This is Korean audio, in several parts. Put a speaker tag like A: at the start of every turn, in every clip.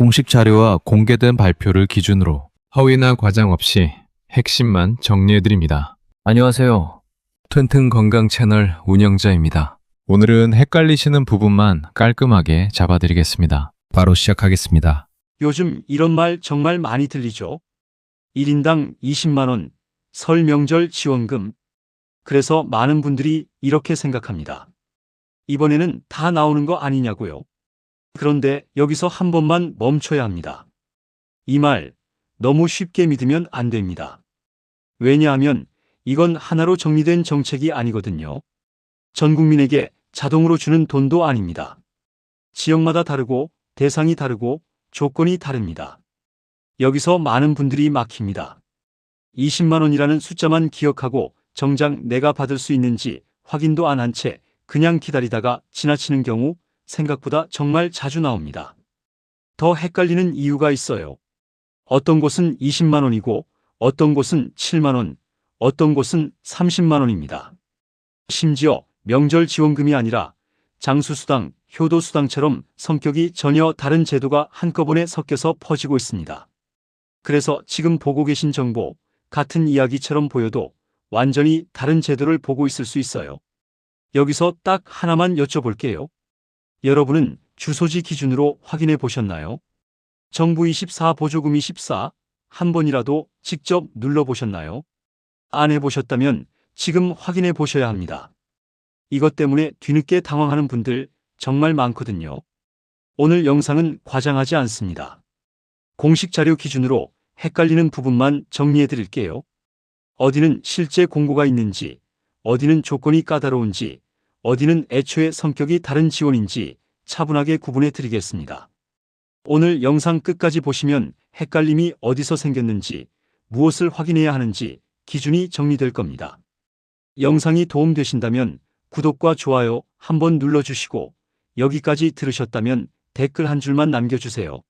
A: 공식 자료와 공개된 발표를 기준으로
B: 허위나 과장 없이 핵심만 정리해드립니다.
A: 안녕하세요. 튼튼 건강 채널 운영자입니다. 오늘은 헷갈리시는 부분만 깔끔하게 잡아드리겠습니다. 바로 시작하겠습니다.
C: 요즘 이런 말 정말 많이 들리죠? 1인당 20만원, 설 명절 지원금. 그래서 많은 분들이 이렇게 생각합니다. 이번에는 다 나오는 거 아니냐고요? 그런데 여기서 한 번만 멈춰야 합니다. 이 말 너무 쉽게 믿으면 안 됩니다. 왜냐하면 이건 하나로 정리된 정책이 아니거든요. 전 국민에게 자동으로 주는 돈도 아닙니다. 지역마다 다르고 대상이 다르고 조건이 다릅니다. 여기서 많은 분들이 막힙니다. 20만 원이라는 숫자만 기억하고 정작 내가 받을 수 있는지 확인도 안 한 채 그냥 기다리다가 지나치는 경우 생각보다 정말 자주 나옵니다. 더 헷갈리는 이유가 있어요. 어떤 곳은 20만 원이고 어떤 곳은 7만 원, 어떤 곳은 30만 원입니다. 심지어 명절 지원금이 아니라 장수수당, 효도수당처럼 성격이 전혀 다른 제도가 한꺼번에 섞여서 퍼지고 있습니다. 그래서 지금 보고 계신 정보, 같은 이야기처럼 보여도 완전히 다른 제도를 보고 있을 수 있어요. 여기서 딱 하나만 여쭤볼게요. 여러분은 주소지 기준으로 확인해 보셨나요? 정부 24 보조금 24 한 번이라도 직접 눌러보셨나요? 안 해보셨다면 지금 확인해 보셔야 합니다. 이것 때문에 뒤늦게 당황하는 분들 정말 많거든요. 오늘 영상은 과장하지 않습니다. 공식 자료 기준으로 헷갈리는 부분만 정리해 드릴게요. 어디는 실제 공고가 있는지, 어디는 조건이 까다로운지, 어디는 애초에 성격이 다른 지원인지 차분하게 구분해 드리겠습니다. 오늘 영상 끝까지 보시면 헷갈림이 어디서 생겼는지, 무엇을 확인해야 하는지 기준이 정리될 겁니다. 영상이 도움되신다면 구독과 좋아요 한번 눌러주시고 여기까지 들으셨다면 댓글 한 줄만 남겨주세요.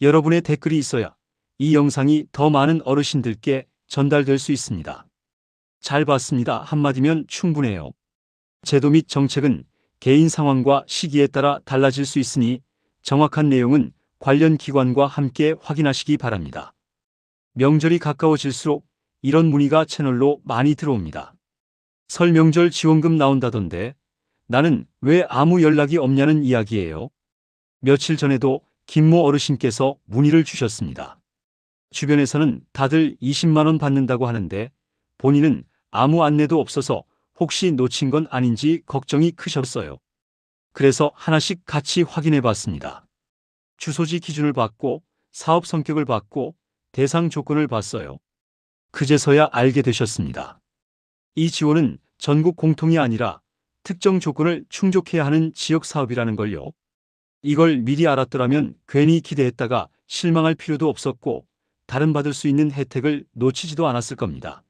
C: 여러분의 댓글이 있어야 이 영상이 더 많은 어르신들께 전달될 수 있습니다. 잘 봤습니다. 한마디면 충분해요. 제도 및 정책은 개인 상황과 시기에 따라 달라질 수 있으니 정확한 내용은 관련 기관과 함께 확인하시기 바랍니다. 명절이 가까워질수록 이런 문의가 채널로 많이 들어옵니다. 설 명절 지원금 나온다던데 나는 왜 아무 연락이 없냐는 이야기예요. 며칠 전에도 김모 어르신께서 문의를 주셨습니다. 주변에서는 다들 20만원 받는다고 하는데 본인은 아무 안내도 없어서 혹시 놓친 건 아닌지 걱정이 크셨어요. 그래서 하나씩 같이 확인해 봤습니다. 주소지 기준을 받고 사업 성격을 받고 대상 조건을 봤어요. 그제서야 알게 되셨습니다. 이 지원은 전국 공통이 아니라 특정 조건을 충족해야 하는 지역 사업이라는 걸요. 이걸 미리 알았더라면 괜히 기대했다가 실망할 필요도 없었고 다른 받을 수 있는 혜택을 놓치지도 않았을 겁니다.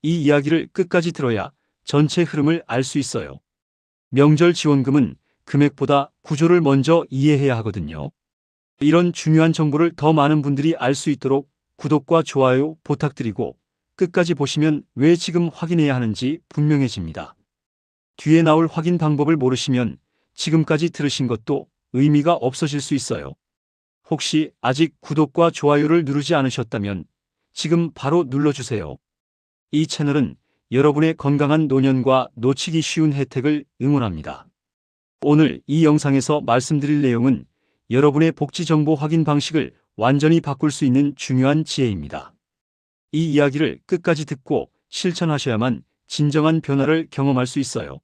C: 이 이야기를 끝까지 들어야 전체 흐름을 알 수 있어요. 명절 지원금은 금액보다 구조를 먼저 이해해야 하거든요. 이런 중요한 정보를 더 많은 분들이 알 수 있도록 구독과 좋아요 부탁드리고 끝까지 보시면 왜 지금 확인해야 하는지 분명해집니다. 뒤에 나올 확인 방법을 모르시면 지금까지 들으신 것도 의미가 없어질 수 있어요. 혹시 아직 구독과 좋아요를 누르지 않으셨다면 지금 바로 눌러주세요. 이 채널은 여러분의 건강한 노년과 놓치기 쉬운 혜택을 응원합니다. 오늘 이 영상에서 말씀드릴 내용은 여러분의 복지 정보 확인 방식을 완전히 바꿀 수 있는 중요한 지혜입니다. 이 이야기를 끝까지 듣고 실천하셔야만 진정한 변화를 경험할 수 있어요.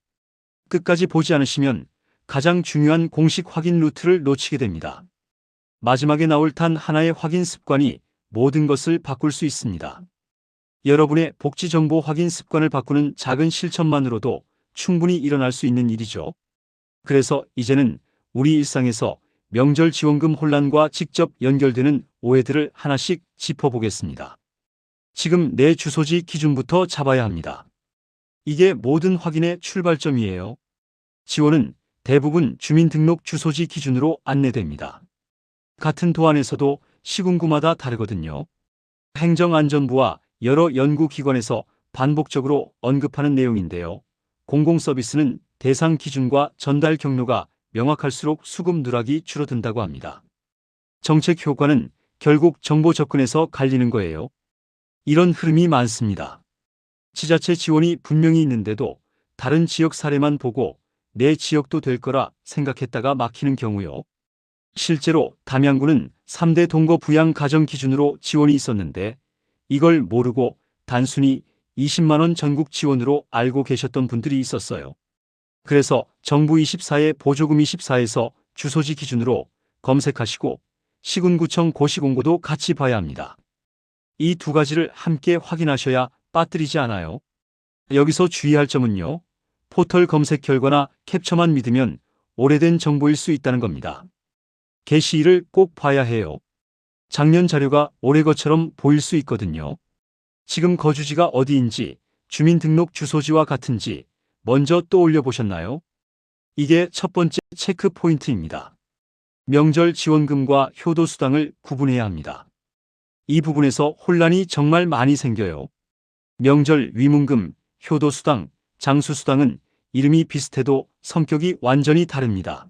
C: 끝까지 보지 않으시면 가장 중요한 공식 확인 루트를 놓치게 됩니다. 마지막에 나올 단 하나의 확인 습관이 모든 것을 바꿀 수 있습니다. 여러분의 복지 정보 확인 습관을 바꾸는 작은 실천만으로도 충분히 일어날 수 있는 일이죠. 그래서 이제는 우리 일상에서 명절 지원금 혼란과 직접 연결되는 오해들을 하나씩 짚어보겠습니다. 지금 내 주소지 기준부터 잡아야 합니다. 이게 모든 확인의 출발점이에요. 지원은 대부분 주민등록 주소지 기준으로 안내됩니다. 같은 도안에서도 시군구마다 다르거든요. 행정안전부와 여러 연구기관에서 반복적으로 언급하는 내용인데요. 공공서비스는 대상 기준과 전달 경로가 명확할수록 수급 누락이 줄어든다고 합니다. 정책 효과는 결국 정보 접근에서 갈리는 거예요. 이런 흐름이 많습니다. 지자체 지원이 분명히 있는데도 다른 지역 사례만 보고 내 지역도 될 거라 생각했다가 막히는 경우요. 실제로 담양구는 3대 동거 부양 가정 기준으로 지원이 있었는데 이걸 모르고 단순히 20만원 전국 지원으로 알고 계셨던 분들이 있었어요. 그래서 정부 24에 보조금 24에서 주소지 기준으로 검색하시고 시군구청 고시공고도 같이 봐야 합니다. 이 두 가지를 함께 확인하셔야 빠뜨리지 않아요. 여기서 주의할 점은요. 포털 검색 결과나 캡처만 믿으면 오래된 정보일 수 있다는 겁니다. 게시일을 꼭 봐야 해요. 작년 자료가 올해 것처럼 보일 수 있거든요. 지금 거주지가 어디인지, 주민등록 주소지와 같은지 먼저 떠올려 보셨나요? 이게 첫 번째 체크 포인트입니다. 명절 지원금과 효도수당을 구분해야 합니다. 이 부분에서 혼란이 정말 많이 생겨요. 명절 위문금, 효도수당, 장수수당은 이름이 비슷해도 성격이 완전히 다릅니다.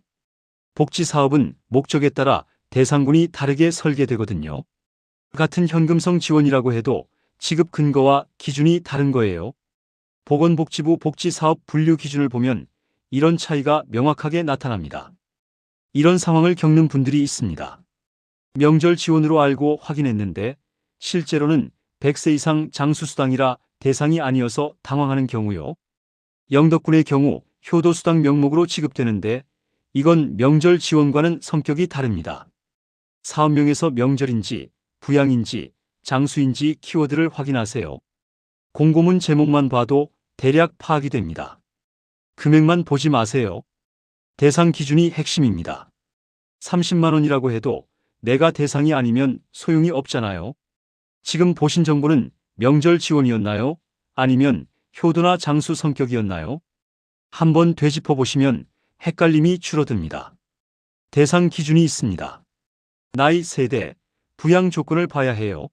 C: 복지사업은 목적에 따라 대상군이 다르게 설계되거든요. 같은 현금성 지원이라고 해도 지급 근거와 기준이 다른 거예요. 보건복지부 복지사업 분류 기준을 보면 이런 차이가 명확하게 나타납니다. 이런 상황을 겪는 분들이 있습니다. 명절 지원으로 알고 확인했는데 실제로는 100세 이상 장수수당이라 대상이 아니어서 당황하는 경우요. 영덕군의 경우 효도수당 명목으로 지급되는데 이건 명절 지원과는 성격이 다릅니다. 사업명에서 명절인지 부양인지 장수인지 키워드를 확인하세요. 공고문 제목만 봐도 대략 파악이 됩니다. 금액만 보지 마세요. 대상 기준이 핵심입니다. 30만 원이라고 해도 내가 대상이 아니면 소용이 없잖아요. 지금 보신 정보는 명절 지원이었나요? 아니면 효도나 장수 성격이었나요? 한번 되짚어 보시면 헷갈림이 줄어듭니다. 대상 기준이 있습니다. 나이, 세대, 부양 조건을 봐야 해요.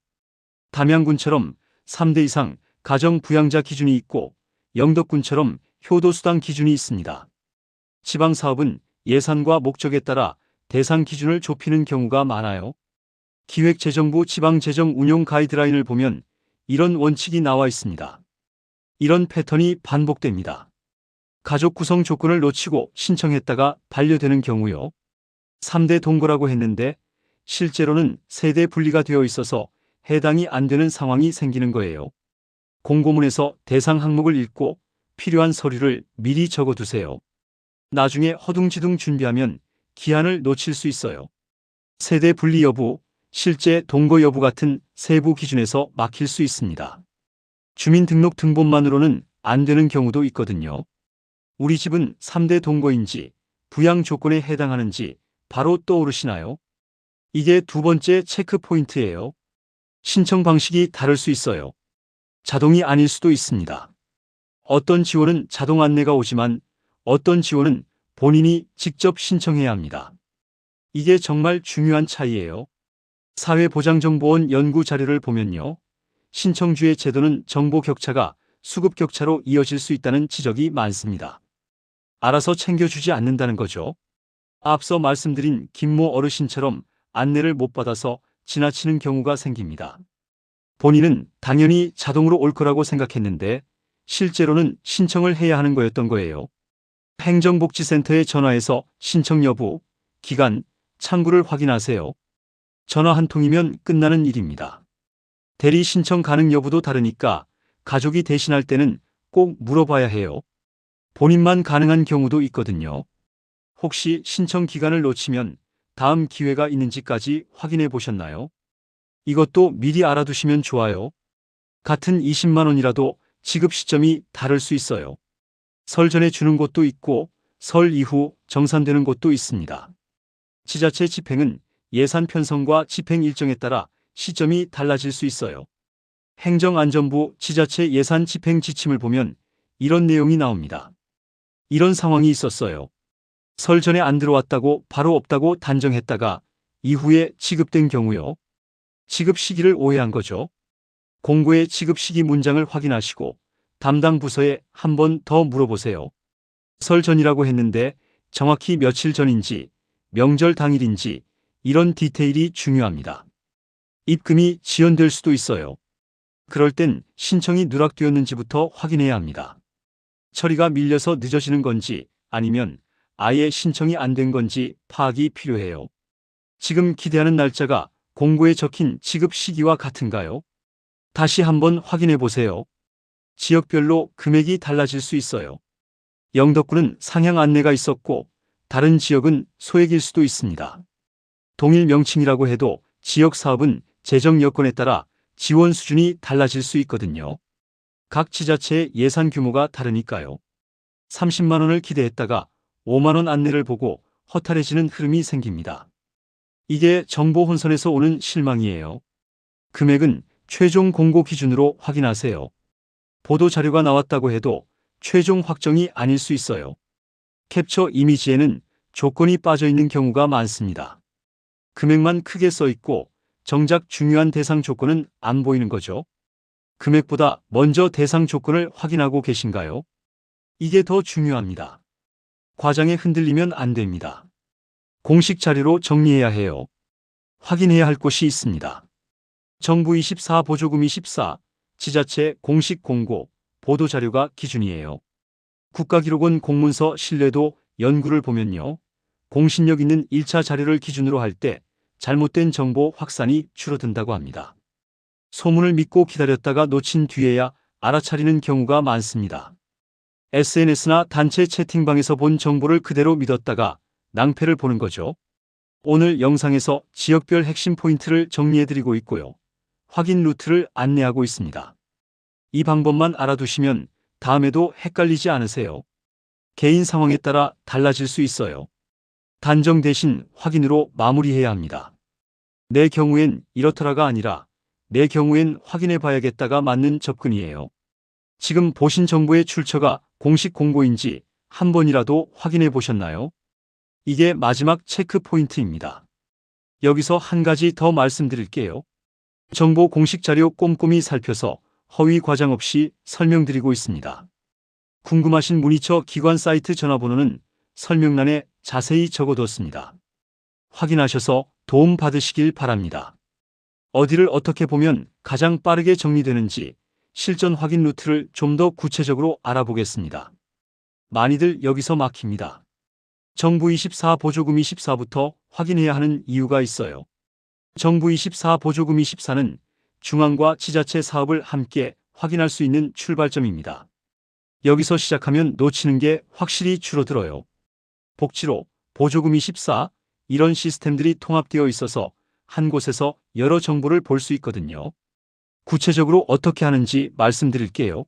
C: 담양군처럼 3대 이상 가정 부양자 기준이 있고 영덕군처럼 효도수당 기준이 있습니다. 지방사업은 예산과 목적에 따라 대상 기준을 좁히는 경우가 많아요. 기획재정부 지방재정 운용 가이드라인을 보면 이런 원칙이 나와 있습니다. 이런 패턴이 반복됩니다. 가족 구성 조건을 놓치고 신청했다가 반려되는 경우요. 3대 동거라고 했는데 실제로는 세대 분리가 되어 있어서 해당이 안 되는 상황이 생기는 거예요. 공고문에서 대상 항목을 읽고 필요한 서류를 미리 적어 두세요. 나중에 허둥지둥 준비하면 기한을 놓칠 수 있어요. 세대 분리 여부, 실제 동거 여부 같은 세부 기준에서 막힐 수 있습니다. 주민등록 등본만으로는 안 되는 경우도 있거든요. 우리 집은 3대 동거인지 부양 조건에 해당하는지 바로 떠오르시나요? 이게 두 번째 체크 포인트예요. 신청 방식이 다를 수 있어요. 자동이 아닐 수도 있습니다. 어떤 지원은 자동 안내가 오지만 어떤 지원은 본인이 직접 신청해야 합니다. 이게 정말 중요한 차이예요. 사회보장정보원 연구 자료를 보면요. 신청주의 제도는 정보 격차가 수급 격차로 이어질 수 있다는 지적이 많습니다. 알아서 챙겨주지 않는다는 거죠. 앞서 말씀드린 김모 어르신처럼 안내를 못 받아서 지나치는 경우가 생깁니다. 본인은 당연히 자동으로 올 거라고 생각했는데 실제로는 신청을 해야 하는 거였던 거예요. 행정복지센터에 전화해서 신청 여부, 기간, 창구를 확인하세요. 전화 한 통이면 끝나는 일입니다. 대리 신청 가능 여부도 다르니까 가족이 대신할 때는 꼭 물어봐야 해요. 본인만 가능한 경우도 있거든요. 혹시 신청 기간을 놓치면 다음 기회가 있는지까지 확인해 보셨나요? 이것도 미리 알아두시면 좋아요. 같은 20만 원이라도 지급 시점이 다를 수 있어요. 설 전에 주는 곳도 있고 설 이후 정산되는 곳도 있습니다. 지자체 집행은 예산 편성과 집행 일정에 따라 시점이 달라질 수 있어요. 행정안전부 지자체 예산 집행 지침을 보면 이런 내용이 나옵니다. 이런 상황이 있었어요. 설 전에 안 들어왔다고 바로 없다고 단정했다가 이후에 지급된 경우요. 지급 시기를 오해한 거죠. 공고의 지급 시기 문장을 확인하시고 담당 부서에 한 번 더 물어보세요. 설 전이라고 했는데 정확히 며칠 전인지 명절 당일인지 이런 디테일이 중요합니다. 입금이 지연될 수도 있어요. 그럴 땐 신청이 누락되었는지부터 확인해야 합니다. 처리가 밀려서 늦어지는 건지 아니면 아예 신청이 안 된 건지 파악이 필요해요. 지금 기대하는 날짜가 공고에 적힌 지급 시기와 같은가요? 다시 한번 확인해 보세요. 지역별로 금액이 달라질 수 있어요. 영덕군은 상향 안내가 있었고 다른 지역은 소액일 수도 있습니다. 동일 명칭이라고 해도 지역 사업은 재정 여건에 따라 지원 수준이 달라질 수 있거든요. 각 지자체의 예산 규모가 다르니까요. 30만 원을 기대했다가 5만 원 안내를 보고 허탈해지는 흐름이 생깁니다. 이게 정보 혼선에서 오는 실망이에요. 금액은 최종 공고 기준으로 확인하세요. 보도 자료가 나왔다고 해도 최종 확정이 아닐 수 있어요. 캡처 이미지에는 조건이 빠져 있는 경우가 많습니다. 금액만 크게 써 있고 정작 중요한 대상 조건은 안 보이는 거죠. 금액보다 먼저 대상 조건을 확인하고 계신가요? 이게 더 중요합니다. 과장에 흔들리면 안 됩니다. 공식 자료로 정리해야 해요. 확인해야 할 곳이 있습니다. 정부 24 보조금 24 지자체 공식 공고 보도 자료가 기준이에요. 국가기록원 공문서 신뢰도 연구를 보면요. 공신력 있는 1차 자료를 기준으로 할 때 잘못된 정보 확산이 줄어든다고 합니다. 소문을 믿고 기다렸다가 놓친 뒤에야 알아차리는 경우가 많습니다. SNS나 단체 채팅방에서 본 정보를 그대로 믿었다가 낭패를 보는 거죠. 오늘 영상에서 지역별 핵심 포인트를 정리해드리고 있고요. 확인 루트를 안내하고 있습니다. 이 방법만 알아두시면 다음에도 헷갈리지 않으세요. 개인 상황에 따라 달라질 수 있어요. 단정 대신 확인으로 마무리해야 합니다. 내 경우엔 이렇더라가 아니라 내 경우엔 확인해 봐야겠다가 맞는 접근이에요. 지금 보신 정보의 출처가 공식 공고인지 한 번이라도 확인해 보셨나요? 이게 마지막 체크 포인트입니다. 여기서 한 가지 더 말씀드릴게요. 정보 공식 자료 꼼꼼히 살펴서 허위 과장 없이 설명드리고 있습니다. 궁금하신 문의처 기관 사이트 전화번호는 설명란에 자세히 적어뒀습니다. 확인하셔서 도움 받으시길 바랍니다. 어디를 어떻게 보면 가장 빠르게 정리되는지 실전 확인 루트를 좀 더 구체적으로 알아보겠습니다. 많이들 여기서 막힙니다. 정부 24 보조금 24부터 확인해야 하는 이유가 있어요. 정부 24 보조금 24는 중앙과 지자체 사업을 함께 확인할 수 있는 출발점입니다. 여기서 시작하면 놓치는 게 확실히 줄어들어요. 복지로 보조금 24 이런 시스템들이 통합되어 있어서 한 곳에서 여러 정보를 볼 수 있거든요. 구체적으로 어떻게 하는지 말씀드릴게요.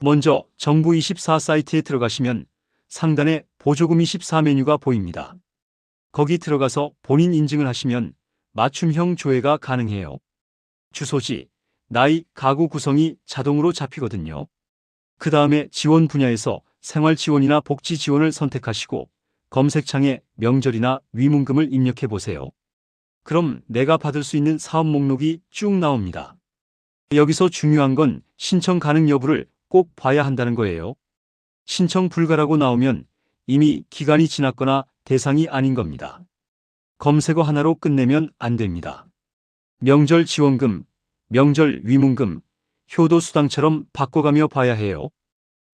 C: 먼저 정부 24 사이트에 들어가시면 상단에 보조금 24 메뉴가 보입니다. 거기 들어가서 본인 인증을 하시면 맞춤형 조회가 가능해요. 주소지, 나이, 가구 구성이 자동으로 잡히거든요. 그 다음에 지원 분야에서 생활 지원이나 복지 지원을 선택하시고 검색창에 명절이나 위문금을 입력해 보세요. 그럼 내가 받을 수 있는 사업 목록이 쭉 나옵니다. 여기서 중요한 건 신청 가능 여부를 꼭 봐야 한다는 거예요. 신청 불가라고 나오면 이미 기간이 지났거나 대상이 아닌 겁니다. 검색어 하나로 끝내면 안 됩니다. 명절 지원금, 명절 위문금, 효도수당처럼 바꿔가며 봐야 해요.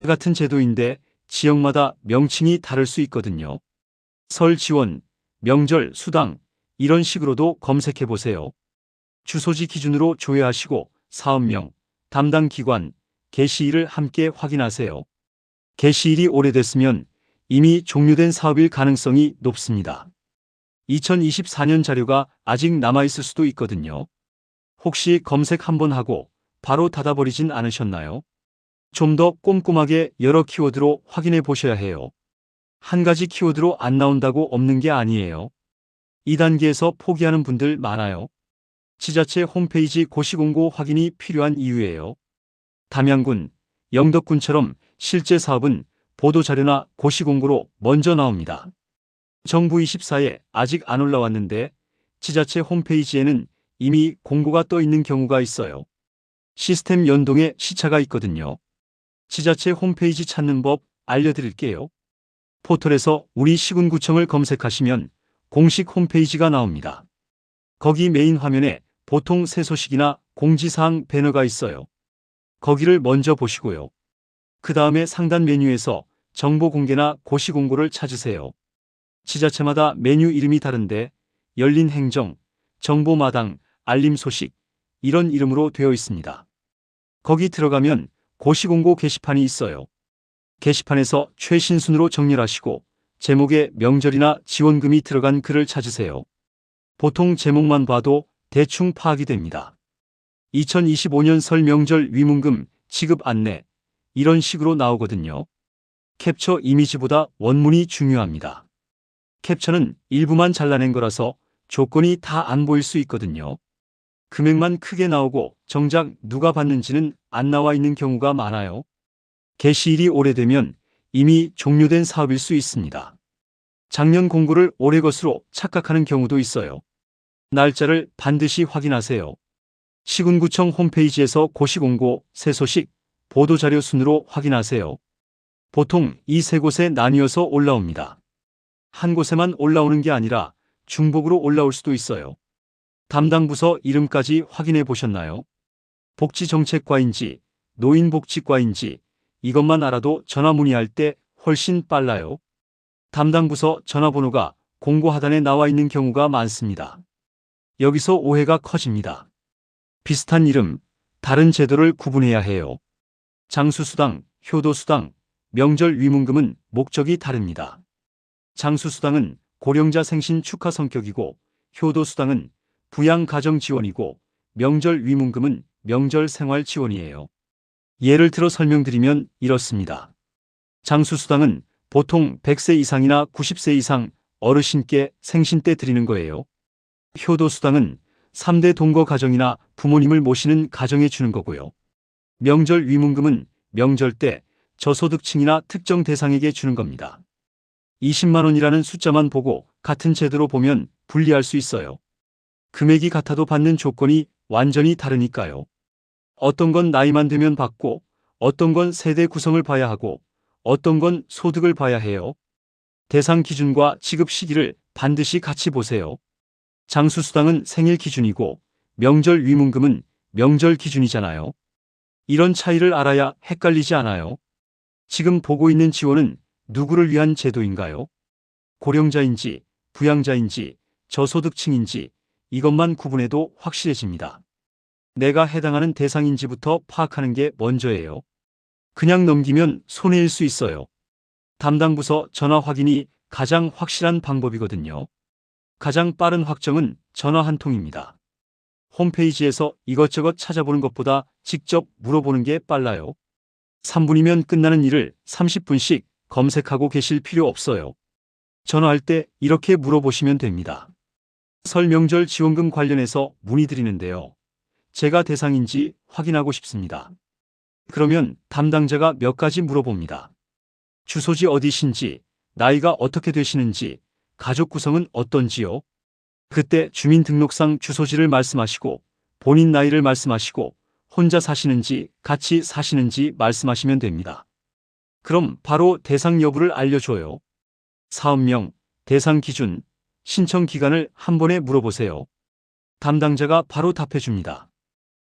C: 같은 제도인데 지역마다 명칭이 다를 수 있거든요. 설 지원, 명절 수당, 이런 식으로도 검색해 보세요. 주소지 기준으로 조회하시고 사업명, 담당 기관, 게시일을 함께 확인하세요. 게시일이 오래됐으면 이미 종료된 사업일 가능성이 높습니다. 2024년 자료가 아직 남아있을 수도 있거든요. 혹시 검색 한번 하고 바로 닫아버리진 않으셨나요? 좀 더 꼼꼼하게 여러 키워드로 확인해 보셔야 해요. 한 가지 키워드로 안 나온다고 없는 게 아니에요. 2단계에서 포기하는 분들 많아요. 지자체 홈페이지 고시공고 확인이 필요한 이유예요. 담양군, 영덕군처럼 실제 사업은 보도자료나 고시공고로 먼저 나옵니다. 정부 24에 아직 안 올라왔는데 지자체 홈페이지에는 이미 공고가 떠 있는 경우가 있어요. 시스템 연동에 시차가 있거든요. 지자체 홈페이지 찾는 법 알려드릴게요. 포털에서 우리 시군구청을 검색하시면 공식 홈페이지가 나옵니다. 거기 메인 화면에 보통 새 소식이나 공지사항 배너가 있어요. 거기를 먼저 보시고요. 그 다음에 상단 메뉴에서 정보 공개나 고시 공고를 찾으세요. 지자체마다 메뉴 이름이 다른데 열린 행정, 정보마당, 알림 소식 이런 이름으로 되어 있습니다. 거기 들어가면 고시 공고 게시판이 있어요. 게시판에서 최신 순으로 정렬하시고 제목에 명절이나 지원금이 들어간 글을 찾으세요. 보통 제목만 봐도 대충 파악이 됩니다. 2025년 설 명절 위문금 지급 안내 이런 식으로 나오거든요. 캡처 이미지보다 원문이 중요합니다. 캡처는 일부만 잘라낸 거라서 조건이 다 안 보일 수 있거든요. 금액만 크게 나오고 정작 누가 받는지는 안 나와 있는 경우가 많아요. 게시일이 오래되면 이미 종료된 사업일 수 있습니다. 작년 공고를 올해 것으로 착각하는 경우도 있어요. 날짜를 반드시 확인하세요. 시군구청 홈페이지에서 고시공고, 새 소식, 보도자료 순으로 확인하세요. 보통 이 세 곳에 나뉘어서 올라옵니다. 한 곳에만 올라오는 게 아니라 중복으로 올라올 수도 있어요. 담당 부서 이름까지 확인해 보셨나요? 복지정책과인지 노인복지과인지 이것만 알아도 전화 문의할 때 훨씬 빨라요. 담당 부서 전화번호가 공고 하단에 나와 있는 경우가 많습니다. 여기서 오해가 커집니다. 비슷한 이름, 다른 제도를 구분해야 해요. 장수수당, 효도수당, 명절 위문금은 목적이 다릅니다. 장수수당은 고령자 생신 축하 성격이고 효도수당은 부양가정 지원이고 명절 위문금은 명절 생활 지원이에요. 예를 들어 설명드리면 이렇습니다. 장수수당은 보통 100세 이상이나 90세 이상 어르신께 생신 때 드리는 거예요. 효도수당은 3대 동거 가정이나 부모님을 모시는 가정에 주는 거고요. 명절 위문금은 명절 때 저소득층이나 특정 대상에게 주는 겁니다. 20만 원이라는 숫자만 보고 같은 제도로 보면 분리할 수 있어요. 금액이 같아도 받는 조건이 완전히 다르니까요. 어떤 건 나이만 되면 받고, 어떤 건 세대 구성을 봐야 하고, 어떤 건 소득을 봐야 해요. 대상 기준과 지급 시기를 반드시 같이 보세요. 장수수당은 생일 기준이고, 명절 위문금은 명절 기준이잖아요. 이런 차이를 알아야 헷갈리지 않아요. 지금 보고 있는 지원은 누구를 위한 제도인가요? 고령자인지, 부양자인지, 저소득층인지 이것만 구분해도 확실해집니다. 내가 해당하는 대상인지부터 파악하는 게 먼저예요. 그냥 넘기면 손해일 수 있어요. 담당 부서 전화 확인이 가장 확실한 방법이거든요. 가장 빠른 확정은 전화 한 통입니다. 홈페이지에서 이것저것 찾아보는 것보다 직접 물어보는 게 빨라요. 3분이면 끝나는 일을 30분씩 검색하고 계실 필요 없어요. 전화할 때 이렇게 물어보시면 됩니다. 설 명절 지원금 관련해서 문의드리는데요. 제가 대상인지 확인하고 싶습니다. 그러면 담당자가 몇 가지 물어봅니다. 주소지 어디신지, 나이가 어떻게 되시는지, 가족 구성은 어떤지요? 그때 주민등록상 주소지를 말씀하시고 본인 나이를 말씀하시고 혼자 사시는지 같이 사시는지 말씀하시면 됩니다. 그럼 바로 대상 여부를 알려줘요. 사업명, 대상 기준, 신청 기간을 한 번에 물어보세요. 담당자가 바로 답해줍니다.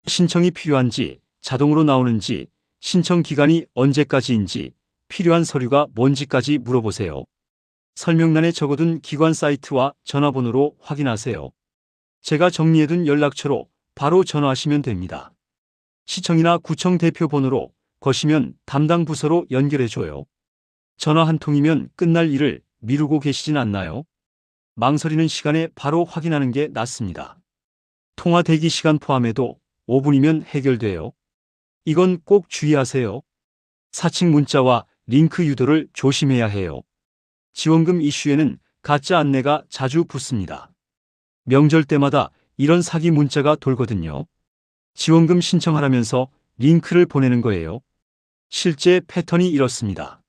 C: 신청이 필요한지, 자동으로 나오는지, 신청 기간이 언제까지인지, 필요한 서류가 뭔지까지 물어보세요. 설명란에 적어둔 기관 사이트와 전화번호로 확인하세요. 제가 정리해둔 연락처로 바로 전화하시면 됩니다. 시청이나 구청 대표 번호로 거시면 담당 부서로 연결해줘요. 전화 한 통이면 끝날 일을 미루고 계시진 않나요? 망설이는 시간에 바로 확인하는 게 낫습니다. 통화 대기 시간 포함해도 5분이면 해결돼요. 이건 꼭 주의하세요. 사칭 문자와 링크 유도를 조심해야 해요. 지원금 이슈에는 가짜 안내가 자주 붙습니다. 명절 때마다 이런 사기 문자가 돌거든요. 지원금 신청하라면서 링크를 보내는 거예요. 실제 패턴이 이렇습니다.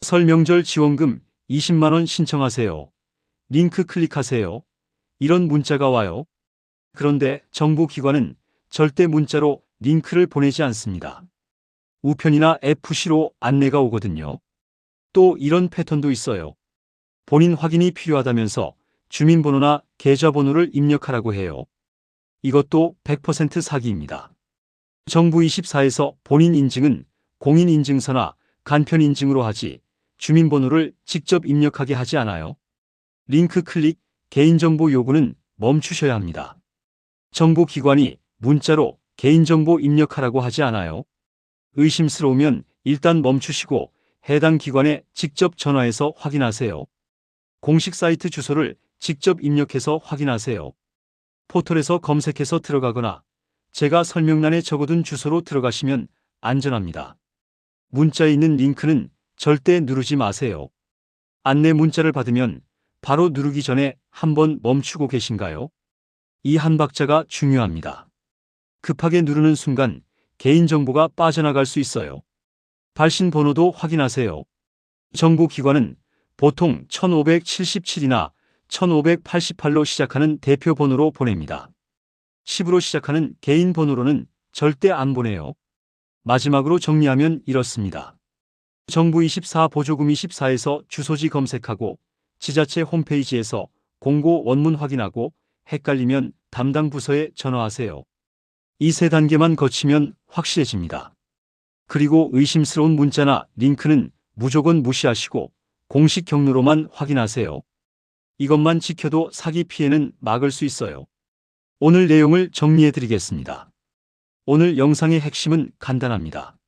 C: 설 명절 지원금 20만원 신청하세요. 링크 클릭하세요. 이런 문자가 와요. 그런데 정부 기관은 절대 문자로 링크를 보내지 않습니다. 우편이나 FC로 안내가 오거든요. 또 이런 패턴도 있어요. 본인 확인이 필요하다면서 주민번호나 계좌번호를 입력하라고 해요. 이것도 100% 사기입니다. 정부 24에서 본인 인증은 공인인증서나 간편인증으로 하지 주민번호를 직접 입력하게 하지 않아요. 링크 클릭, 개인정보 요구는 멈추셔야 합니다. 정보기관이 문자로 개인정보 입력하라고 하지 않아요. 의심스러우면 일단 멈추시고 해당 기관에 직접 전화해서 확인하세요. 공식 사이트 주소를 직접 입력해서 확인하세요. 포털에서 검색해서 들어가거나 제가 설명란에 적어둔 주소로 들어가시면 안전합니다. 문자에 있는 링크는 절대 누르지 마세요. 안내 문자를 받으면 바로 누르기 전에 한번 멈추고 계신가요? 이 한 박자가 중요합니다. 급하게 누르는 순간 개인정보가 빠져나갈 수 있어요. 발신 번호도 확인하세요. 정부 기관은 보통 1577이나 1588로 시작하는 대표 번호로 보냅니다. 10으로 시작하는 개인 번호로는 절대 안 보내요. 마지막으로 정리하면 이렇습니다. 정부 24 보조금 24에서 주소지 검색하고 지자체 홈페이지에서 공고 원문 확인하고 헷갈리면 담당 부서에 전화하세요. 이 세 단계만 거치면 확실해집니다. 그리고 의심스러운 문자나 링크는 무조건 무시하시고 공식 경로로만 확인하세요. 이것만 지켜도 사기 피해는 막을 수 있어요. 오늘 내용을 정리해 드리겠습니다. 오늘 영상의 핵심은 간단합니다.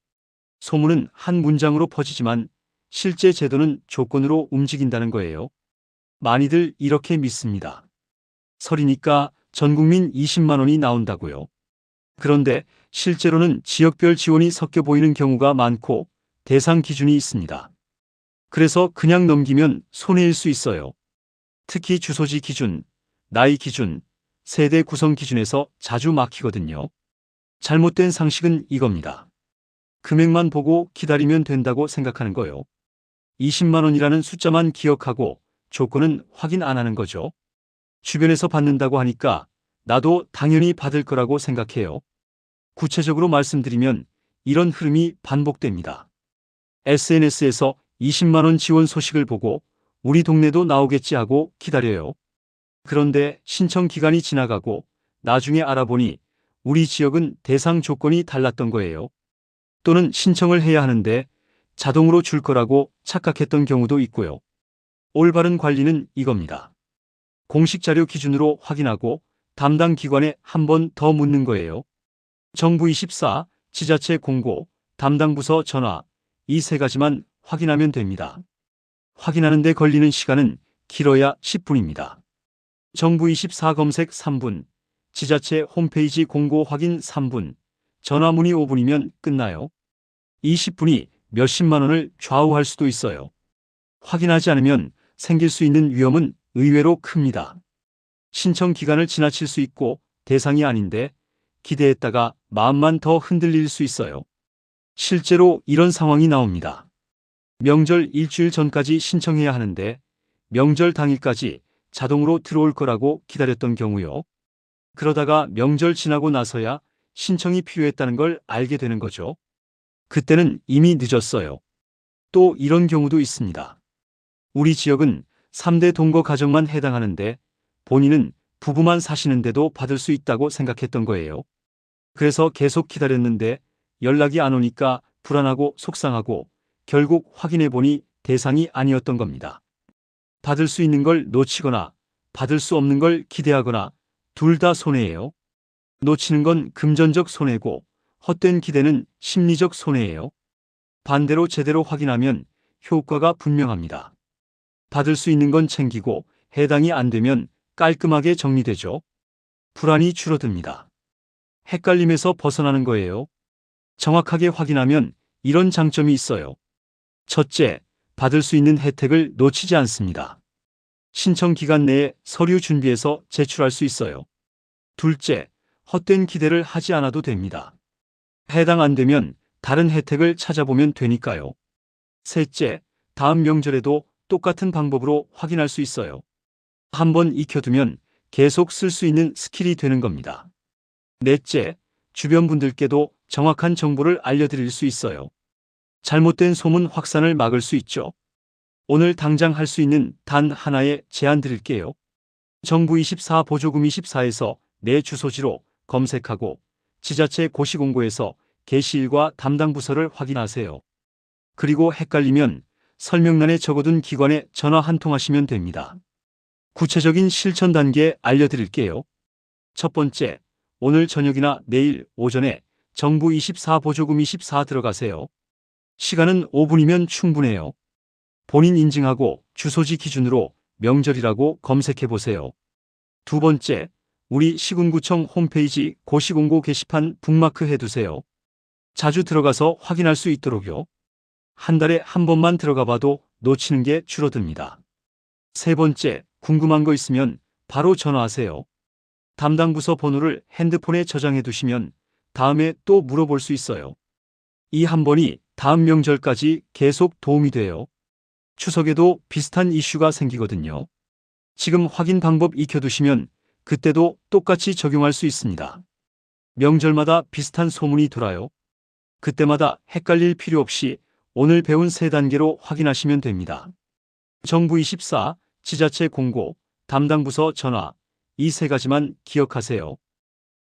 C: 소문은 한 문장으로 퍼지지만 실제 제도는 조건으로 움직인다는 거예요. 많이들 이렇게 믿습니다. 설이니까 전 국민 20만 원이 나온다고요. 그런데 실제로는 지역별 지원이 섞여 보이는 경우가 많고 대상 기준이 있습니다. 그래서 그냥 넘기면 손해일 수 있어요. 특히 주소지 기준, 나이 기준, 세대 구성 기준에서 자주 막히거든요. 잘못된 상식은 이겁니다. 금액만 보고 기다리면 된다고 생각하는 거요. 20만 원이라는 숫자만 기억하고 조건은 확인 안 하는 거죠. 주변에서 받는다고 하니까 나도 당연히 받을 거라고 생각해요. 구체적으로 말씀드리면 이런 흐름이 반복됩니다. SNS에서 20만 원 지원 소식을 보고 우리 동네도 나오겠지 하고 기다려요. 그런데 신청 기간이 지나가고 나중에 알아보니 우리 지역은 대상 조건이 달랐던 거예요. 또는 신청을 해야 하는데 자동으로 줄 거라고 착각했던 경우도 있고요. 올바른 관리는 이겁니다. 공식 자료 기준으로 확인하고 담당 기관에 한 번 더 묻는 거예요. 정부 24, 지자체 공고, 담당 부서 전화, 이 세 가지만 확인하면 됩니다. 확인하는 데 걸리는 시간은 길어야 10분입니다. 정부 24 검색 3분, 지자체 홈페이지 공고 확인 3분, 전화 문의 5분이면 끝나요. 20분이 몇십만 원을 좌우할 수도 있어요. 확인하지 않으면 생길 수 있는 위험은 의외로 큽니다. 신청 기간을 지나칠 수 있고 대상이 아닌데 기대했다가 마음만 더 흔들릴 수 있어요. 실제로 이런 상황이 나옵니다. 명절 일주일 전까지 신청해야 하는데 명절 당일까지 자동으로 들어올 거라고 기다렸던 경우요. 그러다가 명절 지나고 나서야 신청이 필요했다는 걸 알게 되는 거죠. 그때는 이미 늦었어요. 또 이런 경우도 있습니다. 우리 지역은 3대 동거 가정만 해당하는데 본인은 부부만 사시는데도 받을 수 있다고 생각했던 거예요. 그래서 계속 기다렸는데 연락이 안 오니까 불안하고 속상하고 결국 확인해 보니 대상이 아니었던 겁니다. 받을 수 있는 걸 놓치거나 받을 수 없는 걸 기대하거나 둘 다 손해예요. 놓치는 건 금전적 손해고 헛된 기대는 심리적 손해예요. 반대로 제대로 확인하면 효과가 분명합니다. 받을 수 있는 건 챙기고 해당이 안 되면 깔끔하게 정리되죠. 불안이 줄어듭니다. 헷갈림에서 벗어나는 거예요. 정확하게 확인하면 이런 장점이 있어요. 첫째, 받을 수 있는 혜택을 놓치지 않습니다. 신청 기간 내에 서류 준비해서 제출할 수 있어요. 둘째, 헛된 기대를 하지 않아도 됩니다. 해당 안 되면 다른 혜택을 찾아보면 되니까요. 셋째, 다음 명절에도 똑같은 방법으로 확인할 수 있어요. 한번 익혀두면 계속 쓸 수 있는 스킬이 되는 겁니다. 넷째, 주변 분들께도 정확한 정보를 알려드릴 수 있어요. 잘못된 소문 확산을 막을 수 있죠. 오늘 당장 할 수 있는 단 하나의 제안 드릴게요. 정부 24 보조금 24에서 내 주소지로 검색하고 지자체 고시공고에서 게시일과 담당 부서를 확인하세요. 그리고 헷갈리면 설명란에 적어둔 기관에 전화 한 통 하시면 됩니다. 구체적인 실천 단계 알려드릴게요. 첫 번째, 오늘 저녁이나 내일 오전에 정부 24 보조금 24 들어가세요. 시간은 5분이면 충분해요. 본인 인증하고 주소지 기준으로 명절이라고 검색해 보세요. 두 번째, 우리 시군구청 홈페이지 고시공고 게시판 북마크 해두세요. 자주 들어가서 확인할 수 있도록요. 한 달에 한 번만 들어가 봐도 놓치는 게 줄어듭니다. 세 번째, 궁금한 거 있으면 바로 전화하세요. 담당 부서 번호를 핸드폰에 저장해 두시면 다음에 또 물어볼 수 있어요. 이 한 번이 다음 명절까지 계속 도움이 돼요. 추석에도 비슷한 이슈가 생기거든요. 지금 확인 방법 익혀두시면 그때도 똑같이 적용할 수 있습니다. 명절마다 비슷한 소문이 돌아요. 그때마다 헷갈릴 필요 없이 오늘 배운 세 단계로 확인하시면 됩니다. 정부 24, 지자체 공고, 담당 부서 전화, 이 세 가지만 기억하세요.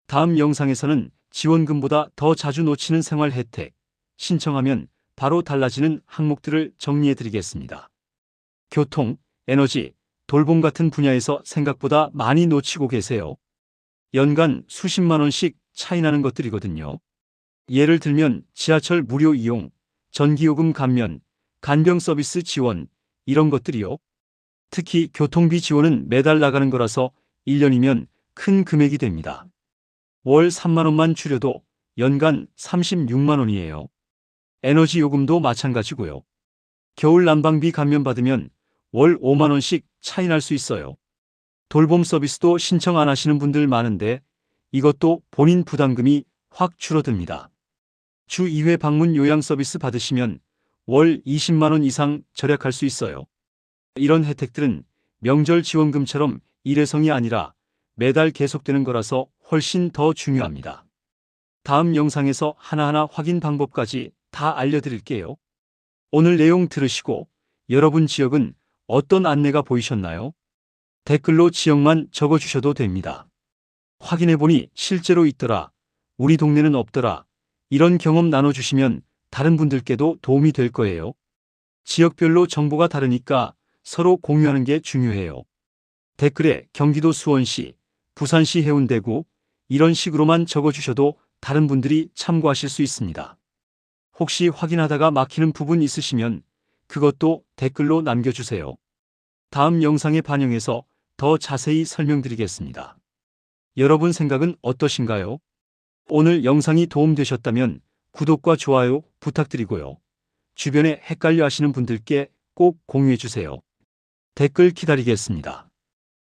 C: 다음 영상에서는 지원금보다 더 자주 놓치는 생활 혜택, 신청하면 바로 달라지는 항목들을 정리해 드리겠습니다. 교통, 에너지, 돌봄 같은 분야에서 생각보다 많이 놓치고 계세요. 연간 수십만 원씩 차이 나는 것들이거든요. 예를 들면 지하철 무료 이용, 전기요금 감면, 간병 서비스 지원, 이런 것들이요. 특히 교통비 지원은 매달 나가는 거라서 1년이면 큰 금액이 됩니다. 월 3만 원만 줄여도 연간 36만 원이에요. 에너지 요금도 마찬가지고요. 겨울 난방비 감면 받으면 월 5만 원씩 차이 날 수 있어요. 돌봄 서비스도 신청 안 하시는 분들 많은데 이것도 본인 부담금이 확 줄어듭니다. 주 2회 방문 요양 서비스 받으시면 월 20만 원 이상 절약할 수 있어요. 이런 혜택들은 명절 지원금처럼 일회성이 아니라 매달 계속되는 거라서 훨씬 더 중요합니다. 다음 영상에서 하나하나 확인 방법까지 다 알려드릴게요. 오늘 내용 들으시고 여러분 지역은 어떤 안내가 보이셨나요? 댓글로 지역만 적어주셔도 됩니다. 확인해보니 실제로 있더라. 우리 동네는 없더라. 이런 경험 나눠주시면 다른 분들께도 도움이 될 거예요. 지역별로 정보가 다르니까 서로 공유하는 게 중요해요. 댓글에 경기도 수원시, 부산시 해운대구 이런 식으로만 적어주셔도 다른 분들이 참고하실 수 있습니다. 혹시 확인하다가 막히는 부분 있으시면 그것도 댓글로 남겨주세요. 다음 영상에 반영해서 더 자세히 설명드리겠습니다. 여러분 생각은 어떠신가요? 오늘 영상이 도움되셨다면 구독과 좋아요 부탁드리고요. 주변에 헷갈려 하시는 분들께 꼭 공유해 주세요. 댓글 기다리겠습니다.